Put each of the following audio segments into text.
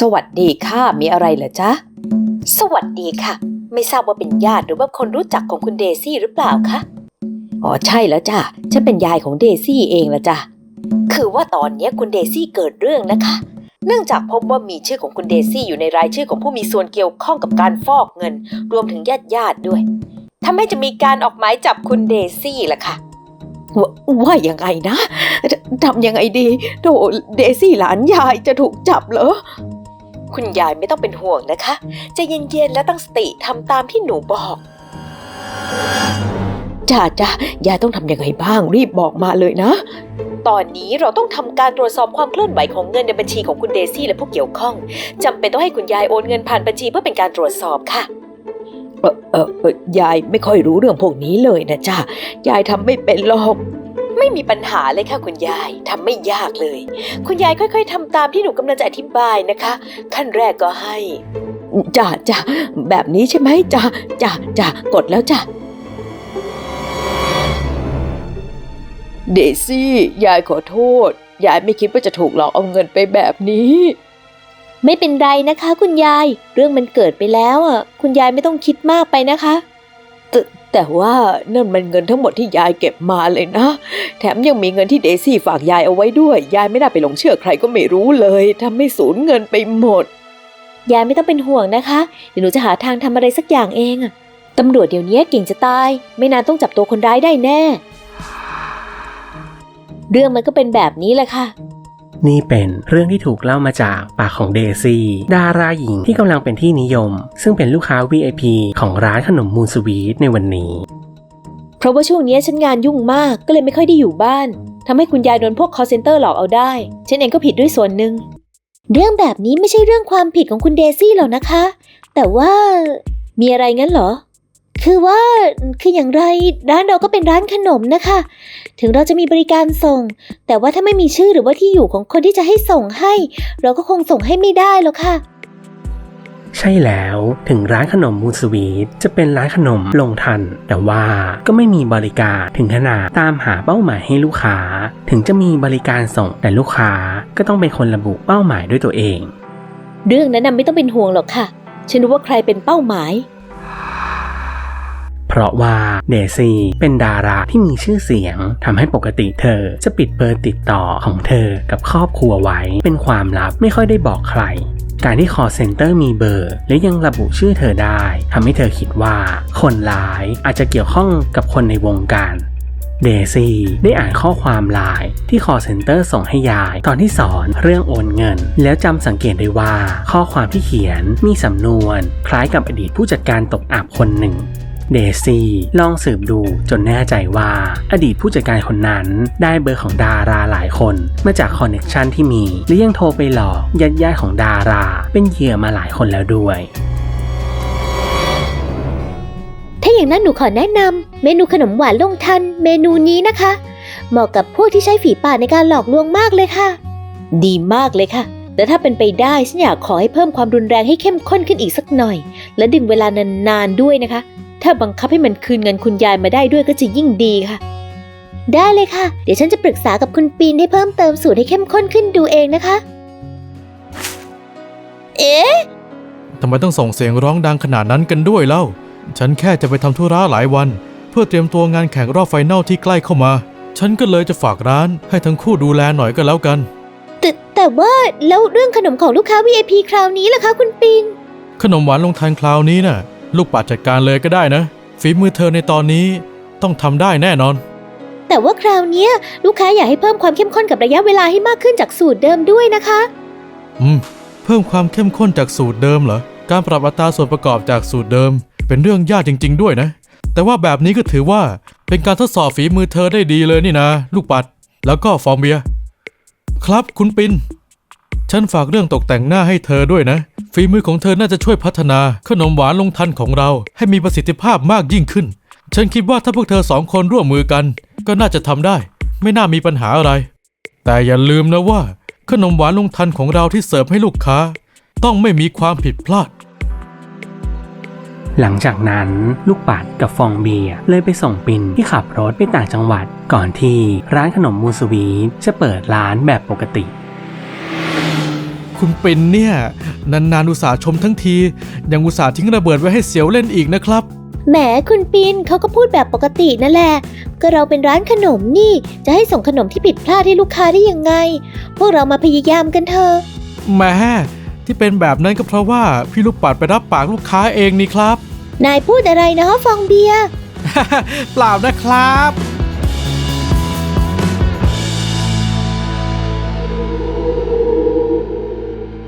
สวัสดีค่ะ มีอะไรเหรอจ๊ะ สวัสดีค่ะ ไม่ทราบว่าเป็นญาติหรือว่าคนรู้จักของคุณเดซี่หรือเปล่าคะ อ๋อใช่แล้วจ้ะ ฉันเป็นยายของเดซี่เองละจ้ะ คือว่าตอนนี้คุณเดซี่เกิดเรื่องนะคะ เนื่องจากพบว่ามีชื่อของคุณเดซี่อยู่ในรายชื่อของผู้มีส่วนเกี่ยวข้องกับการฟอกเงิน รวมถึงญาติญาติๆด้วยทำให้จะมีการออกหมายจับคุณเดซี่ล่ะค่ะว่าว่ายังไงนะทำยังไงดีโธ่เดซี่หลานยายจะถูกจับเหรอ คุณยายไม่ต้องเป็นห่วงนะคะใจะเย็นๆและตั้งสติทำตามที่หนูบอกจ้าจ้ายายต้องทำยังไงบ้างรีบบอกมาเลยนะ ตอนนี้เราต้องทำการตรวจสอบความเคลื่อนไหวของเงินในบัญชีของคุณเดซี่และผู้เกี่ยวข้องจำเป็นต้องให้คุณยายโอนเงินผ่านบัญชีเพื่อเป็นการตรวจสอบค่ะเออเออยายไม่ค่อยรู้เรื่องพวกนี้เลยนะจ้ายายทำไม่เป็นหรอก ไม่มีปัญหาเลยค่ะคุณยายทำไม่ยากเลย คุณยายค่อย ๆทำตามที่หนูกำลังจะอธิบายนะคะ ขั้นแรกก็ให้จ้าจ้าแบบนี้ใช่ไหมจ้าจ้าจ้ากดแล้วจ้าเดซี่ ยายขอโทษ ยายไม่คิดว่าจะถูกหลอกเอาเงินไปแบบนี้ ไม่เป็นไรนะคะ คุณยาย เรื่องมันเกิดไปแล้วอะ คุณยายไม่ต้องคิดมากไปนะคะ แต่ว่านั่นมันเงินทั้งหมดที่ยายเก็บมาเลยนะ แถมยังมีเงินที่เดซี่ฝากยายเอาไว้ด้วย ยายไม่ได้ไปหลงเชื่อใครก็ไม่รู้เลยทำให้สูญเงินไปหมด ยายไม่ต้องเป็นห่วงนะคะ เดี๋ยวหนูจะหาทางทำอะไรสักอย่างเองอะตำรวจเดี๋ยวนี้เก่งจะตาย ไม่นานต้องจับตัวคนร้ายได้แน่ เรื่องมันก็เป็นแบบนี้แหละค่ะ นี่เป็นเรื่องที่ถูกเล่ามาจากปากของเดซี่ ดาราหญิงที่กำลังเป็นที่นิยม ซึ่งเป็นลูกค้า VIP ของร้านขนมมูนสวีทในวันนี้ เพราะว่าช่วงนี้ฉันงานยุ่งมากก็เลยไม่ค่อยได้อยู่บ้านทำให้คุณยายโดนพวก call center หลอกเอาได้ ฉันเองก็ผิดด้วยส่วนหนึ่ง เรื่องแบบนี้ไม่ใช่เรื่องความผิดของคุณเดซี่หรอกนะคะ แต่ว่ามีอะไรงั้นเหรอ คือว่าคืออย่างไรร้านเราก็เป็นร้านขนมนะคะ ถึงเราจะมีบริการส่ง แต่ว่าถ้าไม่มีชื่อหรือว่าที่อยู่ของคนที่จะให้ส่งให้ เราก็คงส่งให้ไม่ได้หรอกค่ะ ใช่แล้วถึงร้านขนมมูนสวีทจะเป็นร้านขนมลงทัน แต่ว่าก็ไม่มีบริการถึงขนาดตามหาเป้าหมายให้ลูกค้า ถึงจะมีบริการส่งแต่ลูกค้าก็ต้องเป็นคนระบุเป้าหมายด้วยตัวเอง เรื่องนั้นน่ะไม่ต้องเป็นห่วงหรอกค่ะ ฉันรู้ว่าใครเป็นเป้าหมาย เพราะว่าเดซี่เป็นดาราที่มีชื่อเสียงทำให้ปกติเธอจะปิดเบอร์ติดต่อของเธอกับครอบครัวไว้ เป็นความลับไม่ค่อยได้บอกใคร การที่ call center มีเบอร์ และยังระบุชื่อเธอได้ทำให้เธอคิดว่า คนร้ายอาจจะเกี่ยวข้องกับคนในวงการเดซี่ได้อ่านข้อความไลน์ที่ call center ส่งให้ยายตอนที่สอนเรื่องโอนเงิน แล้วจำสังเกตได้ว่าข้อความที่เขียนมีสำนวน คล้ายกับอดีตผู้จัดการตกอับคนหนึ่ง เดซี่ลองสืบดูจนแน่ใจว่า อดีตผู้จัดการคนนั้นได้เบอร์ของดาราหลายคนมาจากคอนเน็กชันที่มีและยังโทรไปหลอกญาติญาติของดารา เป็นเหยื่อมาหลายคนแล้วด้วยถ้าอย่างนั้นหนูขอแนะนำเมนูขนมหวานลงทัน เมนูนี้นะคะ เหมาะกับพวกที่ใช้ฝีปากในการหลอกลวงมากเลยค่ะ ดีมากเลยค่ะ แต่ถ้าเป็นไปได้ฉันอยากขอให้เพิ่มความรุนแรงให้เข้มข้นขึ้นอีกสักหน่อย และดึงเวลานานๆด้วยนะคะ ถ้าบังคับให้มันคืนเงินคุณยายมาได้ด้วยก็จะยิ่งดีค่ะ ได้เลยค่ะ เดี๋ยวฉันจะปรึกษากับคุณปีนให้เพิ่มเติมสูตรให้เข้มข้นขึ้นดูเองนะคะ เอ๊ะทำไมต้องส่งเสียงร้องดังขนาดนั้นกันด้วยเล่า ฉันแค่จะไปทำธุระหลายวัน เพื่อเตรียมตัวงานแข่งรอบไฟนอลที่ใกล้เข้ามา ฉันก็เลยจะฝากร้านให้ทั้งคู่ดูแลหน่อยก็แล้วกัน แต่แต่ว่าแล้วเรื่องขนมของลูกค้า VIP คราวนี้ล่ะคะ คุณปีน ขนมหวานลงทานคราวนี้น่ะ ลูกปัดจัดการเลยก็ได้นะ ฝีมือเธอในตอนนี้ต้องทำได้แน่นอน แต่ว่าคราวเนี้ยลูกค้าอยากให้เพิ่มความเข้มข้นกับระยะเวลาให้มากขึ้นจากสูตรเดิมด้วยนะคะ อืม เพิ่มความเข้มข้นจากสูตรเดิมเหรอ การปรับอัตราส่วนประกอบจากสูตรเดิม เป็นเรื่องยากจริง ๆ ด้วยนะ แต่ว่าแบบนี้ก็ถือว่าเป็นการทดสอบฝีมือเธอได้ดีเลยนี่นะ ลูกปัด แล้วก็ฟอร์มเบียร์ครับคุณปิน ฉันฝากเรื่องตกแต่งหน้าให้เธอด้วยนะ ฝีมือของเธอน่าจะช่วยพัฒนาขนมหวานลงทันของเรา ให้มีประสิทธิภาพมากยิ่งขึ้น ฉันคิดว่าถ้าพวกเธอสองคนร่วมมือกัน ก็น่าจะทำได้ ไม่น่ามีปัญหาอะไร แต่อย่าลืมนะว่า ขนมหวานลงทันของเราที่เสิร์ฟให้ลูกค้า ต้องไม่มีความผิดพลาด หลังจากนั้นลูกปัดกับฟองเบียร์เลยไปส่งปินที่ขับรถไปต่างจังหวัด ก่อนที่ร้านขนมมูสวีจะเปิดร้านแบบปกติ คุณเป็นเนี่ย นานๆอุตส่าห์ชมทั้งที ยังอุตส่าห์ทิ้งระเบิดไว้ให้เสียวเล่นอีกนะครับ แหมคุณปินเขาก็พูดแบบปกตินั่นแหละ ก็เราเป็นร้านขนมนี่ จะให้ส่งขนมที่ผิดพลาดให้ลูกค้าได้ยังไง พวกเรามาพยายามกันเถอะแหม่ที่เป็นแบบนั้นก็เพราะว่าพี่ลูกปัดไปรับปากลูกค้าเองนี่ครับ นายพูดอะไรนะฟองเบียร์ เปล่านะครับ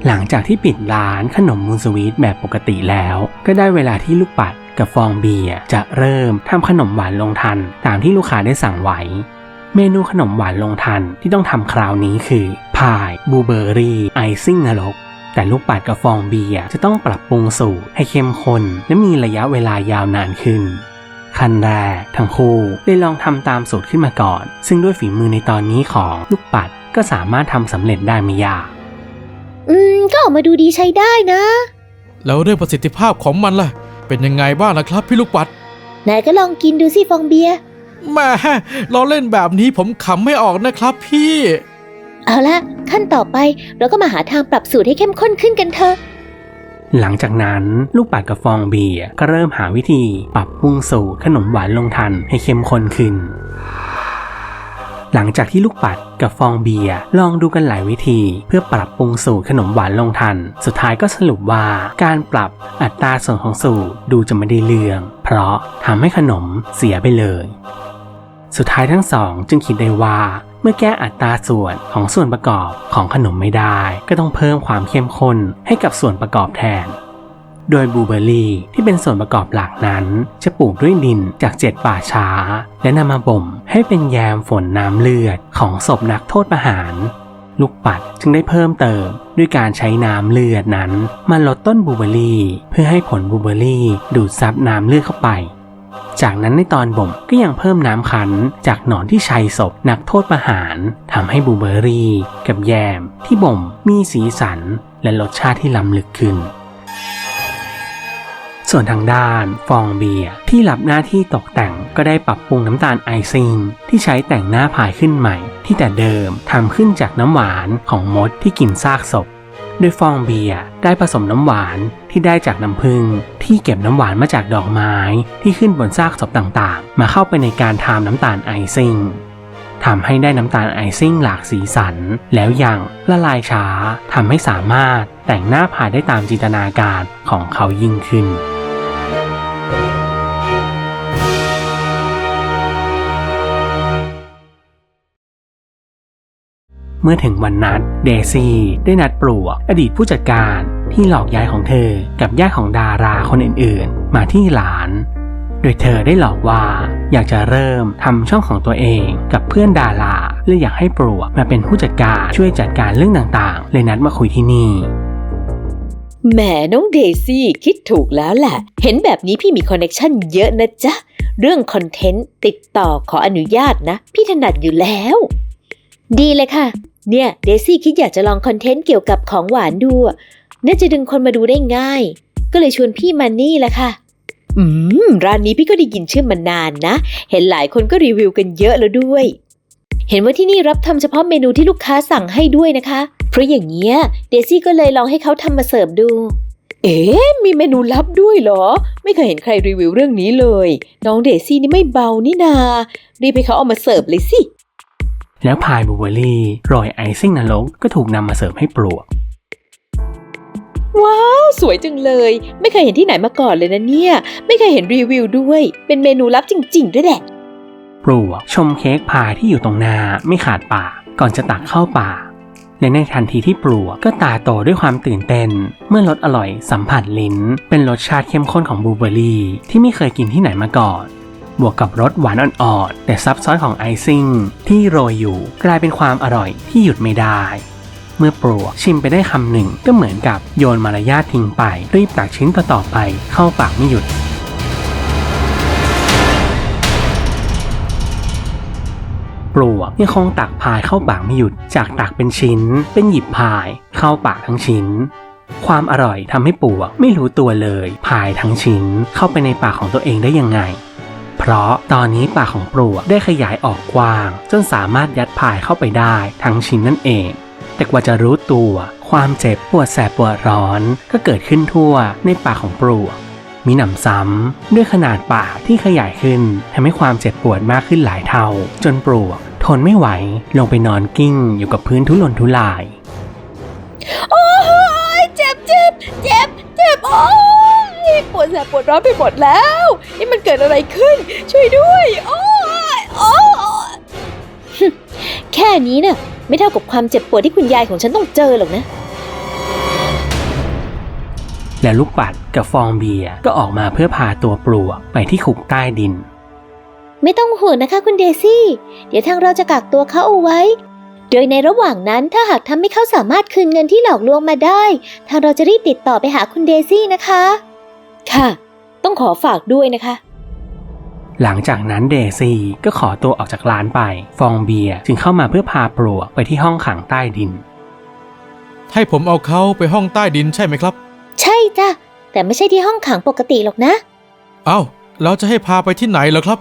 หลังจากที่ปิดร้านขนมมูนสวีทแบบปกติแล้ว ก็ได้เวลาที่ลูกปัดกับฟองเบียร์จะเริ่มทำขนมหวานลงทัน ตามที่ลูกค้าได้สั่งไว้ เมนูขนมหวานลงทันที่ต้องทำคราวนี้คือพายบูเบอรี่ไอซิ่งนรกแต่ลูกปัดกับฟองเบียร์จะต้องปรับปรุงสูตรให้เข้มข้นและมีระยะเวลายาวนานขึ้นขั้นแรกทั้งคู่ได้ลองทำตามสูตรขึ้นมาก่อน ซึ่งด้วยฝีมือในตอนนี้ของลูกปัดก็สามารถทำสำเร็จได้ไม่ยาก อืม ก็ออกมาดูดีใช้ได้นะ แล้วเรื่องประสิทธิภาพของมันล่ะ เป็นยังไงบ้างนะครับพี่ลูกปัดนายก็ลองกินดูสิฟองเบียร์แหม่ล้อเล่นแบบนี้ผมขำไม่ออกนะครับพี่ เอาละขั้นต่อไปเราก็มาหาทางปรับสูตรให้เข้มข้นขึ้นกันเถอะ หลังจากนั้นลูกปัดกับฟองเบียร์ก็เริ่มหาวิธีปรับปรุงสูตรขนมหวานลงทันให้เข้มข้นขึ้น หลังจากที่ลูกปัดกับฟองเบียร์ลองดูกันหลายวิธี เพื่อปรับปรุงสูตรขนมหวานลงทัน สุดท้ายก็สรุปว่าการปรับอัตราส่วนของสูตรดูจะไม่ได้เรื่อง เพราะทำให้ขนมเสียไปเลย สุดท้ายทั้งสองจึงคิดได้ว่าเมื่อแก้อัตราส่วนของส่วนประกอบของขนมไม่ได้ ก็ต้องเพิ่มความเข้มข้นให้กับส่วนประกอบแทน โดยบูเบอรี่ที่เป็นส่วนประกอบหลักนั้น จะปลูกด้วยดินจากเจ็ดป่าช้า และนำมาบ่มให้เป็นแยมฝนน้ำเลือดของศพนักโทษประหาร ลูกปัดจึงได้เพิ่มเติมด้วยการใช้น้ำเลือดนั้นมาลดต้นบูเบอรี่เพื่อให้ผลบูเบอรี่ดูดซับน้ำเลือดเข้าไปจากนั้นในตอนบ่มก็ยังเพิ่มน้ำคั้นจากหนอนที่ชัยศพนักโทษประหารทำให้บูเบอรี่ กับแยมที่บ่มมีสีสัน และรสชาติที่ล้ำลึกขึ้น ส่วนทางด้านฟองเบียร์ที่รับหน้าที่ตกแต่งก็ได้ปรับปรุงน้ำตาลไอซิ่งที่ใช้แต่งหน้าพายขึ้นใหม่ ที่แต่เดิมทำขึ้นจากน้ำหวานของมดที่กินซากศพโดยฟองเบียร์ได้ผสมน้ำหวานที่ได้จากน้ำผึ้งที่เก็บน้ำหวานมาจากดอกไม้ ที่ขึ้นบนซากศพต่างๆ มาเข้าไปในการทำน้ำตาลไอซิ่งทำให้ได้น้ำตาลไอซิ่งหลากสีสัน แล้วยังละลายช้าทำให้สามารถแต่งหน้าพายได้ตามจินตนาการของเขายิ่งขึ้น มื่อถึงวันนัดเดซี่ได้นัดปลวก อดีตผู้จัดการที่หลอกยายของเธอกับญาติของดาราคนอื่นๆ มาที่หลาน โดยเธอได้หลอกว่าอยากจะเริ่มทำช่องของตัวเองกับเพื่อนดาราและอยากให้ปลวกมาเป็นผู้จัดการช่วยจัดการเรื่องต่างๆ เลยนัดมาคุยที่นี่แหมน้องเดซี่คิดถูกแล้วแหละ เห็นแบบนี้พี่มีคอนเน็ชันเยอะนะจ๊ะ เรื่องคอนเทนต์ติดต่อขออนุญาตนะ พี่ถนัดอยู่แล้ว ดีเลยค่ะ เนี่ยเดซี่คิดอยากจะลองคอนเทนต์เกี่ยวกับของหวานดูน่าจะดึงคนมาดูได้ง่าย ก็เลยชวนพี่มานี่แหละค่ะ อืม ร้านนี้พี่ก็ได้ยินชื่อมานานนะ เห็นหลายคนก็รีวิวกันเยอะแล้วด้วย เห็นว่าที่นี่รับทำเฉพาะเมนูที่ลูกค้าสั่งให้ด้วยนะคะ เพราะอย่างเงี้ยเดซี่ก็เลยลองให้เขาทำมาเสิร์ฟดู เอ๊ะมีเมนูลับด้วยเหรอ ไม่เคยเห็นใครรีวิวเรื่องนี้เลย น้องเดซี่นี่ไม่เบานี่นา รีบให้เขาเอามาเสิร์ฟเลยสิ แล้วพายบลูเบอร์รี่โรยไอซิ่งนรกก็ถูกนำมาเสิร์ฟให้ปลวก ว้าว สวยจังเลย ไม่เคยเห็นที่ไหนมาก่อนเลยนะเนี่ย ไม่เคยเห็นรีวิวด้วย เป็นเมนูลับจริง ๆ ด้วยแหละ ปลวกชมเค้กพายที่อยู่ตรงหน้าไม่ขาดปากก่อนจะตักเข้าปากและในทันทีที่ปลวกก็ตาโตด้วยความตื่นเต้น เมื่อรสอร่อยสัมผัสลิ้น เป็นรสชาติเข้มข้นของบลูเบอร์รี่ที่ไม่เคยกินที่ไหนมาก่อน บวกกับรสหวานอ่อนๆแต่ซับซ้อนของไอซิ่งที่โรยอยู่กลายเป็นความอร่อยที่หยุดไม่ได้เมื่อปลวกชิมไปได้คำหนึ่งก็เหมือนกับโยนมารยาททิ้งไป รีบตักชิ้นต่อๆไปเข้าปากไม่หยุด ปลวกยังคงตักพายเข้าปากไม่หยุด จากตักเป็นชิ้น เป็นหยิบพาย เข้าปากทั้งชิ้น ความอร่อยทำให้ปลวกไม่รู้ตัวเลย พายทั้งชิ้นเข้าไปในปากของตัวเองได้ยังไง เพราะตอนนี้ปากของปลวกได้ขยายออกกว้าง จนสามารถยัดพายเข้าไปได้ทั้งชิ้นนั่นเอง แต่กว่าจะรู้ตัว ความเจ็บปวดแสบปวดร้อน ก็เกิดขึ้นทั่วในปากของปลวกมีหนำซ้ำด้วยขนาดปากที่ขยายขึ้นทำให้ความเจ็บปวดมากขึ้นหลายเท่า จนปลวกทนไม่ไหวลงไปนอนกิ้งอยู่กับพื้นทุรนทุราย โอ้ แสบปวดร้อนไปหมดแล้ว นี่มันเกิดอะไรขึ้น ช่วยด้วย โอ้ยโอ้ยแค่นี้น่ะไม่เท่ากับความเจ็บปวดที่คุณยายของฉันต้องเจอหรอกนะ และลูกปัดกับฟองเบียร์ก็ออกมาเพื่อพาตัวปลวกไปที่คุกใต้ดิน ไม่ต้องห่วงนะคะคุณเดซี่ เดี๋ยวทางเราจะกักตัวเขาเอาไว้ โดยในระหว่างนั้นถ้าหากทำให้เขาสามารถคืนเงินที่หลอกลวงมาได้ ทางเราจะรีบติดต่อไปหาคุณเดซี่นะคะ ค่ะ ต้องขอฝากด้วยนะคะ หลังจากนั้นเดซี่ก็ขอตัวออกจากร้านไป ฟองเบียร์จึงเข้ามาเพื่อพาปลวกไปที่ห้องขังใต้ดิน ให้ผมเอาเขาไปห้องใต้ดินใช่ไหมครับ ใช่จ้ะ แต่ไม่ใช่ที่ห้องขังปกติหรอกนะ เอ้าแล้วจะให้พาไปที่ไหนเหรอครับ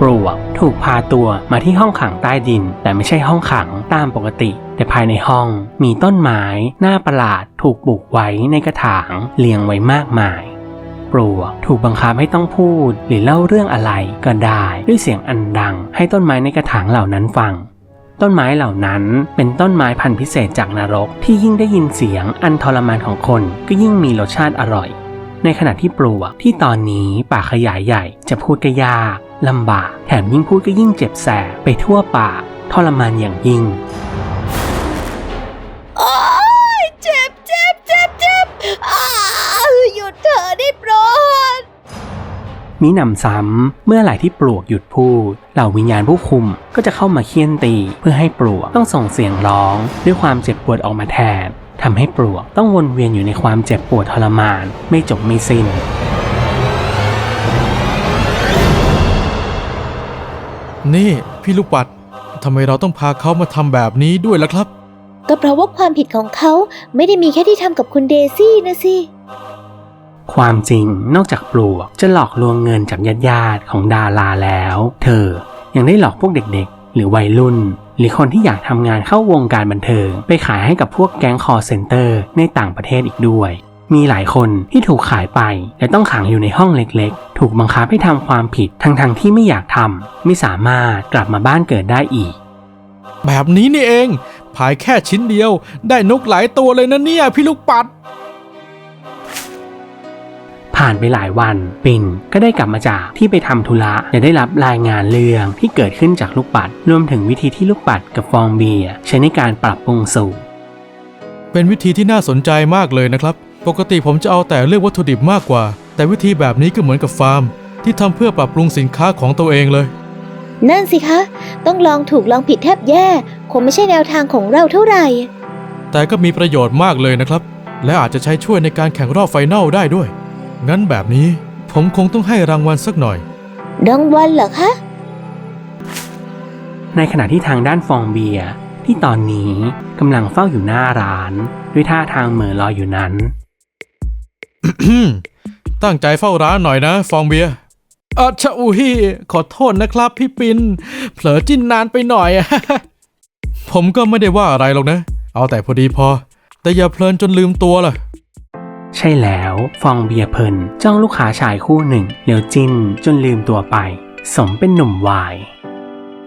ปลวกถูกพาตัวมาที่ห้องขังใต้ดิน แต่ไม่ใช่ห้องขังตามปกติ แต่ภายในห้องมีต้นไม้หน้าประหลาดถูกปลูกไว้ในกระถางเรียงไว้มากมาย ปลวกถูกบังคับให้ต้องพูดหรือเล่าเรื่องอะไรก็ได้ด้วยเสียงอันดัง ให้ต้นไม้ในกระถางเหล่านั้นฟัง ต้นไม้เหล่านั้นเป็นต้นไม้พันธุ์พิเศษจากนรกที่ยิ่งได้ยินเสียงอันทรมานของคนก็ยิ่งมีรสชาติอร่อย ในขณะที่ปลวกที่ตอนนี้ปากขยายใหญ่จะพูดก็ยากลำบากแถมยิ่งพูดก็ยิ่งเจ็บแสบไปทั่วปากทรมานอย่างยิ่ง โอ้ยเจ็บเจ็บเจ็บเจ็บอ้าหยุดเถอะได้โปรดมีหนำซ้ำเมื่อไหร่ที่ปลวกหยุดพูดเหล่าวิญญาณผู้คุมก็จะเข้ามาเคี่ยนตี เพื่อให้ปลวกต้องส่งเสียงร้อง ด้วยความเจ็บปวดออกมาแทนทำให้ปลวกต้องวนเวียนอยู่ในความเจ็บปวดทรมาน ไม่จบไม่สิ้น นี่พี่ลูกปัดทำไมเราต้องพาเขามาทำแบบนี้ด้วยล่ะครับ ก็เพราะว่าความผิดของเขาไม่ได้มีแค่ที่ทำกับคุณเดซี่นะสิ ความจริงนอกจากปลวกจะหลอกลวงเงินจากญาติญาติๆของดาราแล้ว เธอยังได้หลอกพวกเด็กๆ หรือวัยรุ่น หรือคนที่อยากทำงานเข้าวงการบันเทิง ไปขายให้กับพวกแก๊งคอร์เซนเตอร์ในต่างประเทศอีกด้วยมีหลายคนที่ถูกขายไป และต้องขังอยู่ในห้องเล็กๆ ถูกบังคับให้ทำความผิดทั้งๆที่ไม่อยากทำไม่สามารถกลับมาบ้านเกิดได้อีก แบบนี้นี่เอง พายแค่ชิ้นเดียว ได้นกหลายตัวเลยนะเนี่ยพี่ลูกปัด ผ่านไปหลายวัน ปินก็ได้กลับมาจากที่ไปทำธุระและได้รับรายงานเรื่องที่เกิดขึ้นจากลูกปัด รวมถึงวิธีที่ลูกปัดกับฟองเบียร์ใช้ในการปรับปรุงสูตร เป็นวิธีที่น่าสนใจมากเลยนะครับ ปกติผมจะเอาแต่เลือกวัตถุดิบมากกว่า แต่วิธีแบบนี้ก็เหมือนกับฟาร์ม ที่ทำเพื่อปรับปรุงสินค้าของตัวเองเลย นั่นสิคะ ต้องลองถูกลองผิดแทบแย่ คงไม่ใช่แนวทางของเราเท่าไหร่ แต่ก็มีประโยชน์มากเลยนะครับ และอาจจะใช้ช่วยในการแข่งรอบไฟนอลได้ด้วย งั้นแบบนี้ผมคงต้องให้รางวัลสักหน่อย รางวัลเหรอคะ ในขณะที่ทางด้านฟองเบียร์ที่ตอนนี้กำลังเฝ้าอยู่หน้าร้าน ด้วยท่าทางเหม่อลอยอยู่นั้น ตั้งใจเฝ้าร้านหน่อยนะ ฟองเบียร์ อาชะอุฮีขอโทษนะครับพี่ปิน เผลอจิ้นนานไปหน่อย ผมก็ไม่ได้ว่าอะไรหรอกนะ เอาแต่พอดีพอ แต่อย่าเพลินจนลืมตัวล่ะ ใช่แล้วฟองเบียร์เพลินจ้องลูกค้าชายคู่หนึ่งแล้วจิ้นจนลืมตัวไป สมเป็นหนุ่มวาย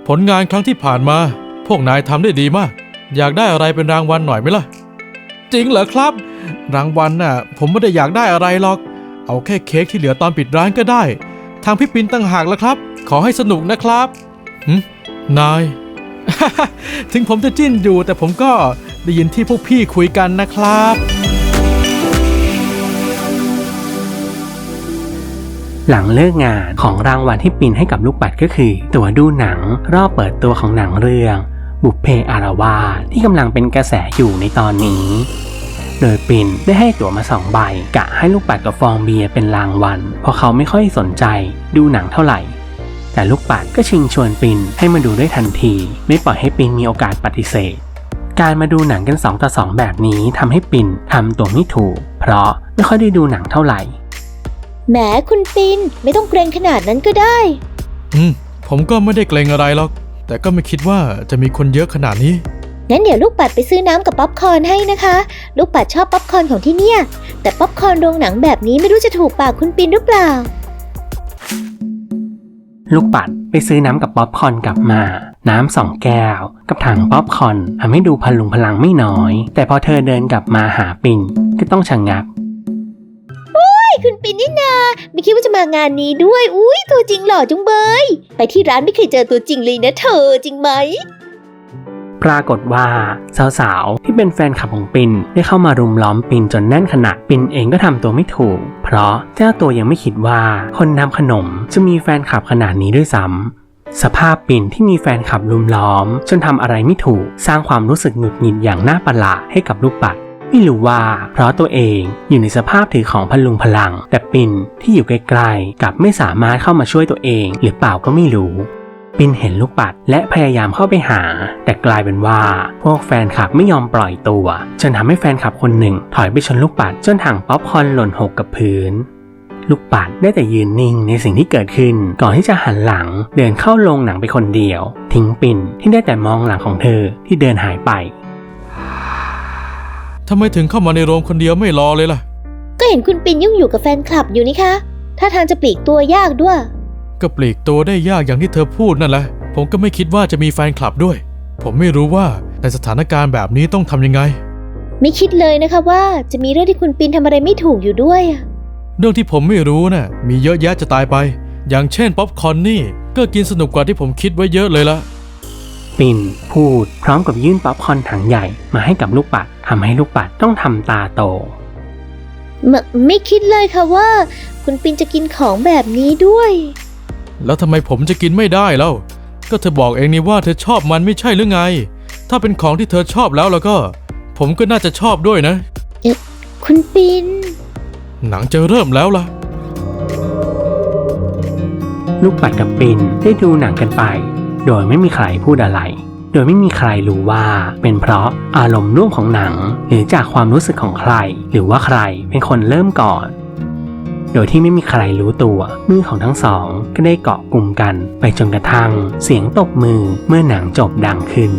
ผลงานครั้งที่ผ่านมา พวกนายทำได้ดีมาก อยากได้อะไรเป็นรางวัลหน่อยไหมล่ะ จริงเหรอครับ รางวัลน่ะ ผมไม่ได้อยากได้อะไรหรอก เอาแค่เค้กที่เหลือตอนปิดร้านก็ได้ ทางพี่ปินตั้งหากแล้วครับ ขอให้สนุกนะครับหึนาย ถึงผมจะจิ้นอยู่ แต่ผมก็ได้ยินที่พวกพี่คุยกันนะครับ หลังเลิกงานของรางวัลที่ปินให้กับลูกปัดก็คือ ตั๋วดูหนังรอบเปิดตัวของหนังเรื่อง บุพเพอาราวาสที่กำลังเป็นกระแสอยู่ในตอนนี้ โดยปินได้ให้ตั๋วมาสองใบกะให้ลูกปัดกับฟองเบียร์เป็นรางวัลเพราะเขาไม่ค่อยสนใจดูหนังเท่าไหร่ แต่ลูกปัดก็ชิงชวนปินให้มาดูด้วยทันที ไม่ปล่อยให้ปินมีโอกาสปฏิเสธ การมาดูหนังกันสองต่อสองแบบนี้ทำให้ปินทำตัวไม่ถูก เพราะไม่ค่อยได้ดูหนังเท่าไหร่แหมคุณปินไม่ต้องเกรงขนาดนั้นก็ได้ อืม ผมก็ไม่ได้เกรงอะไรหรอก แต่แต่ก็ไม่คิดว่าจะมีคนเยอะขนาดนี้ งั้นเดี๋ยวลูกปัดไปซื้อน้ำกับป๊อปคอร์นให้นะคะ ลูกปัดชอบป๊อปคอร์นของที่เนี่ย แต่ป๊อปคอร์นโรงหนังแบบนี้ไม่รู้จะถูกปากคุณปินหรือเปล่า ลูกปัดไปซื้อน้ำกับป๊อปคอร์นกลับมา น้ำสองแก้ว กับถังป๊อปคอร์นทำให้ดูพลุงพลังไม่น้อย แต่พอเธอเดินกลับมาหาปิ่นก็ต้องชะงงักคุณปินนี่นาไม่คิดว่าจะมางานนี้ด้วย อุ้ยตัวจริงหล่อจุงเบย ไปที่ร้านไม่เคยเจอตัวจริงเลยนะเธอจริงไหม ปรากฏว่าสาวๆที่เป็นแฟนคลับของปินได้เข้ามารุมล้อมปินจนแน่นขนาดปินเองก็ทำตัวไม่ถูก เพราะเจ้าตัวยังไม่คิดว่าคนทำขนมจะมีแฟนคลับขนาดนี้ด้วยซ้ำสภาพปินที่มีแฟนคลับรุมล้อม จนทำอะไรไม่ถูกสร้างความรู้สึกหงุดหงิดอย่างน่าประหลาดให้กับลูกปัด ไม่รู้ว่าเพราะตัวเองอยู่ในสภาพถือของพลุงพลัง แต่ปินที่อยู่ไกลๆกลับไม่สามารถเข้ามาช่วยตัวเอง หรือเปล่าก็ไม่รู้ ปินเห็นลูกปัดและพยายามเข้าไปหา แต่กลายเป็นว่า พวกแฟนคลับไม่ยอมปล่อยตัว จนทำให้แฟนคลับคนหนึ่ง ถอยไปชนลูกปัดจนถังป๊อปคอร์นหล่นหกกับพื้น ลูกปัดได้แต่ยืนนิ่งในสิ่งที่เกิดขึ้น ก่อนที่จะหันหลังเดินเข้าโรงหนังไปคนเดียว ทิ้งปินที่ได้แต่มองหลังของเธอที่เดินหายไปทำไมถึงเข้ามาในโรงคนเดียวไม่รอเลยล่ะ ก็เห็นคุณปินยุ่งอยู่กับแฟนคลับอยู่นี่คะ ถ้าทางจะปลีกตัวยากด้วย ก็ปลีกตัวได้ยากอย่างที่เธอพูดนั่นแหละ ผมก็ไม่คิดว่าจะมีแฟนคลับด้วย ผมไม่รู้ว่าในสถานการณ์แบบนี้ต้องทำยังไง ไม่คิดเลยนะคะว่าจะมีเรื่องที่คุณปินทำอะไรไม่ถูกอยู่ด้วยอะเรื่องที่ผมไม่รู้น่ะมีเยอะแยะจะตายไป อย่างเช่นป๊อปคอร์นนี่ก็กินสนุกกว่าที่ผมคิดไว้เยอะเลยละปินพูดพร้อมกับยื่นป๊อปคอร์นถังใหญ่มาให้กับลูกปัดทำให้ลูกปัดต้องทำตาโต ไมไม่คิดเลยค่ะว่า คุณปินจะกินของแบบนี้ด้วย แล้วทำไมผมจะกินไม่ได้เล่าก็เธอบอกเองนี่ว่าเธอชอบมันไม่ใช่หรือไง ถ้าเป็นของที่เธอชอบแล้วแล้วก็ ผมก็น่าจะชอบด้วยนะคุณปิน หนังจะเริ่มแล้วล่ะ ลูกปัดกับปินได้ดูหนังกันไป โดยไม่มีใครพูดอะไร โดยไม่มีใครรู้ว่า เป็นเพราะอารมณ์ร่วมของหนัง หรือจากความรู้สึกของใคร หรือว่าใครเป็นคนเริ่มก่อน โดยที่ไม่มีใครรู้ตัว มือของทั้งสองก็ได้เกาะกลุ่มกันไปจนกระทั่ง เสียงตบมือเมื่อหนังจบดังขึ้น